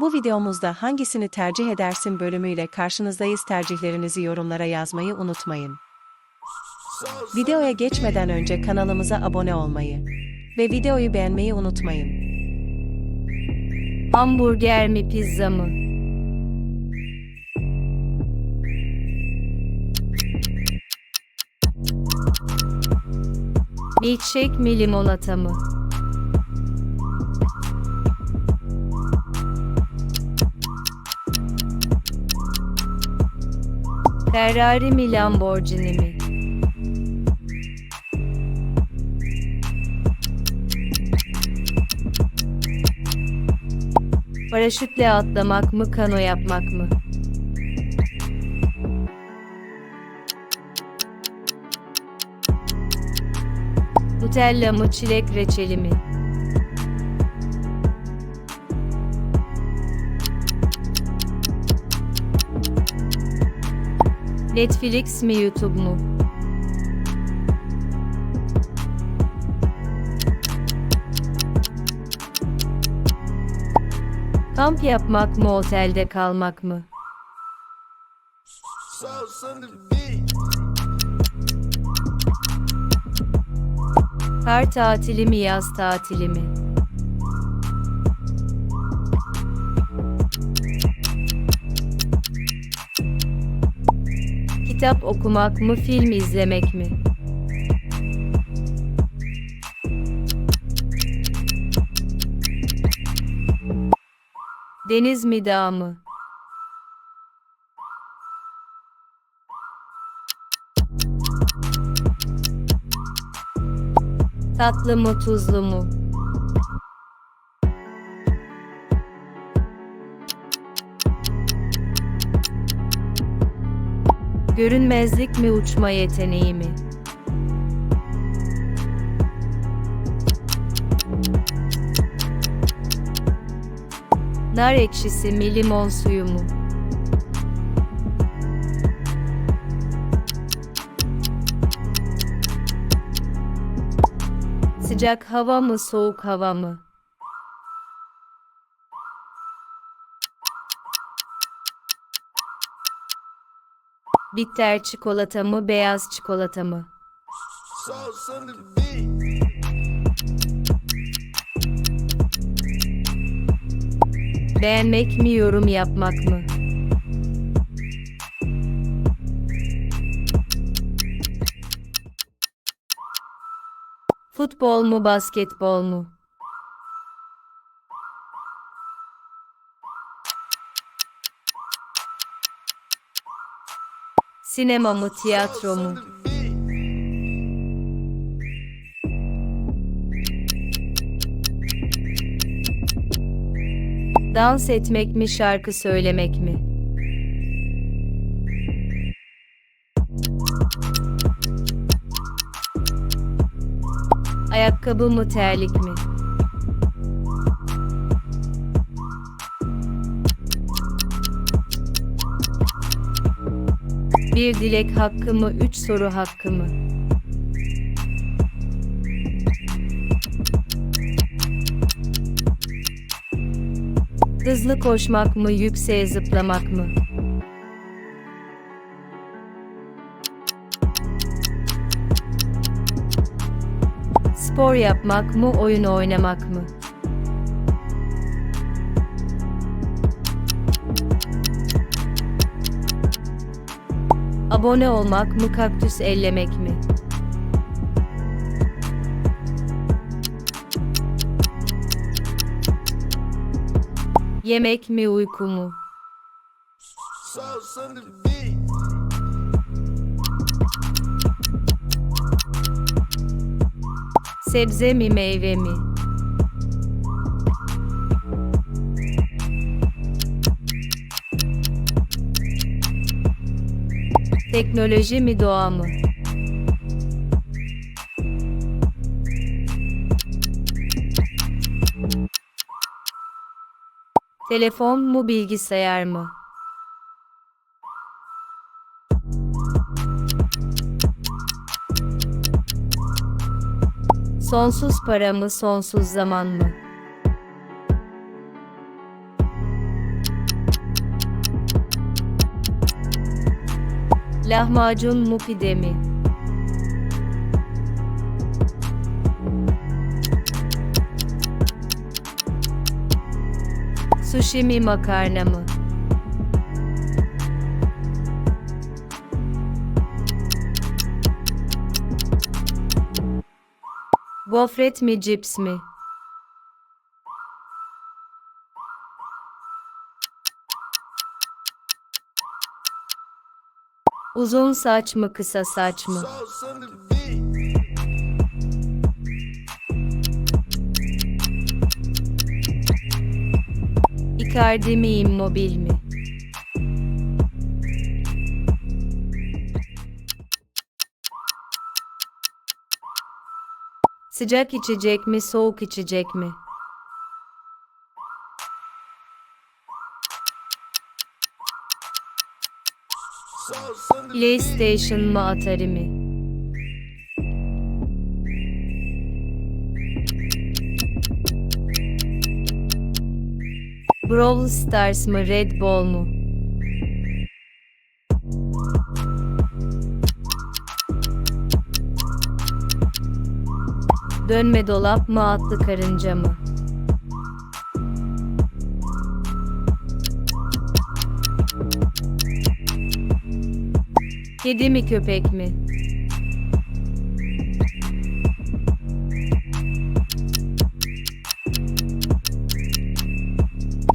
Bu videomuzda hangisini tercih edersin bölümüyle karşınızdayız. Tercihlerinizi yorumlara yazmayı unutmayın. Videoya geçmeden önce kanalımıza abone olmayı ve videoyu beğenmeyi unutmayın. Hamburger mi pizza mı? Milkshake mi limonata mı? Ferrari mi Lamborghini mi? Paraşütle atlamak mı, kano yapmak mı? Nutella mı, çilek reçeli mi? Netflix mi, YouTube mu? Kamp yapmak mı, otelde kalmak mı? Kar tatili mi, yaz tatili mi? Kitap okumak mı, film izlemek mi? Deniz mi, dağ mı? Tatlı mı, tuzlu mu? Görünmezlik mi, uçma yeteneği mi? Nar ekşisi mi, limon suyu mu? Sıcak hava mı, soğuk hava mı? Bitter çikolata mı, beyaz çikolata mı? Beğenmek mi, yorum yapmak mı? Futbol mu, basketbol mu? Sinema mı, tiyatro mu? Dans etmek mi, şarkı söylemek mi? Ayakkabı mı, terlik mi? Bir dilek hakkı mı, üç soru hakkı mı? Hızlı koşmak mı, yükseğe zıplamak mı? Spor yapmak mı, oyun oynamak mı? Abone olmak mı, kaktüs ellemek mi? Yemek mi, uyku mu? Sebze mi, meyve mi? Teknoloji mi, doğa mı? Telefon mu, bilgisayar mı? Sonsuz para mı, sonsuz zaman mı? Lahmacun mu pide mi? Sushi mi makarna mı? Gofret mi cips mi? Uzun saç mı kısa saç mı? Icardi mi immobil mi? Sıcak içecek mi soğuk içecek mi? PlayStation mı Atari mi? Brawl Stars mı Red Bull mu? Dönme dolap mı atlı karınca mı? Kedi mi köpek mi?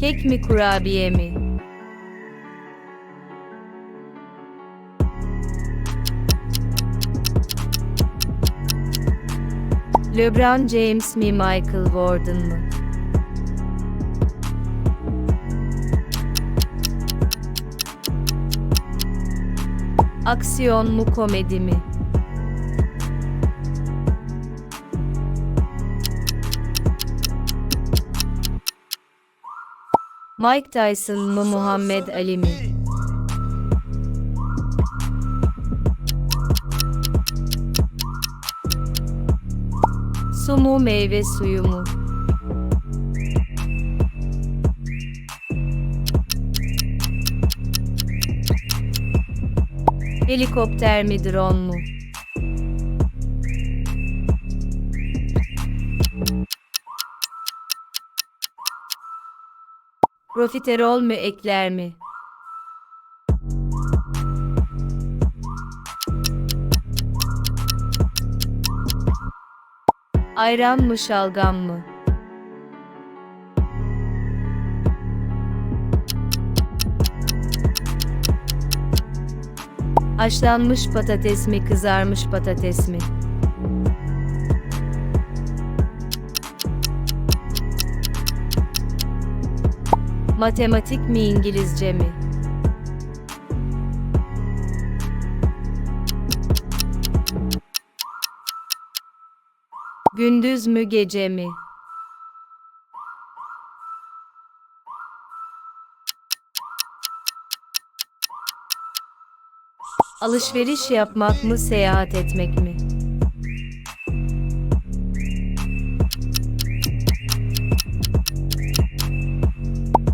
Kek mi kurabiye mi? LeBron James mi Michael Jordan mı? Aksiyon mu komedi mi? Mike Tyson mı Muhammed Ali mi? Su mu meyve suyu mu? Helikopter mi drone mu? Profiterol mü ekler mi? Ayran mı şalgam mı? Haşlanmış patates mi kızarmış patates mi? Matematik mi İngilizce mi? Gündüz mü gece mi? Alışveriş yapmak mı seyahat etmek mi?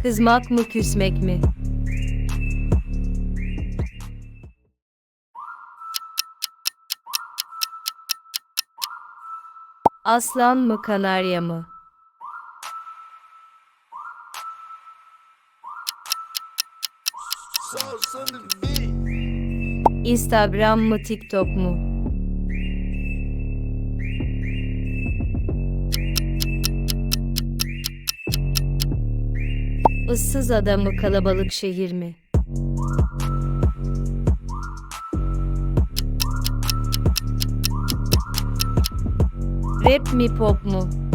Kızmak mı küsmek mi? Aslan mı kanarya mı? Instagram mı TikTok mu? Issız ada mı kalabalık şehir mi? Rap mi pop mu?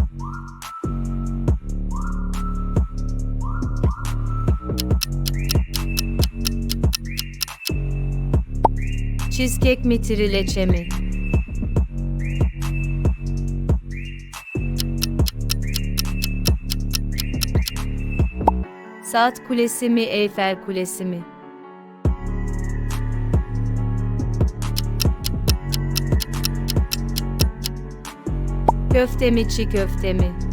Cheesecake mi trileçe mi? Saat kulesi mi Eyfel kulesi mi? Köfte mi çiğ köfte mi?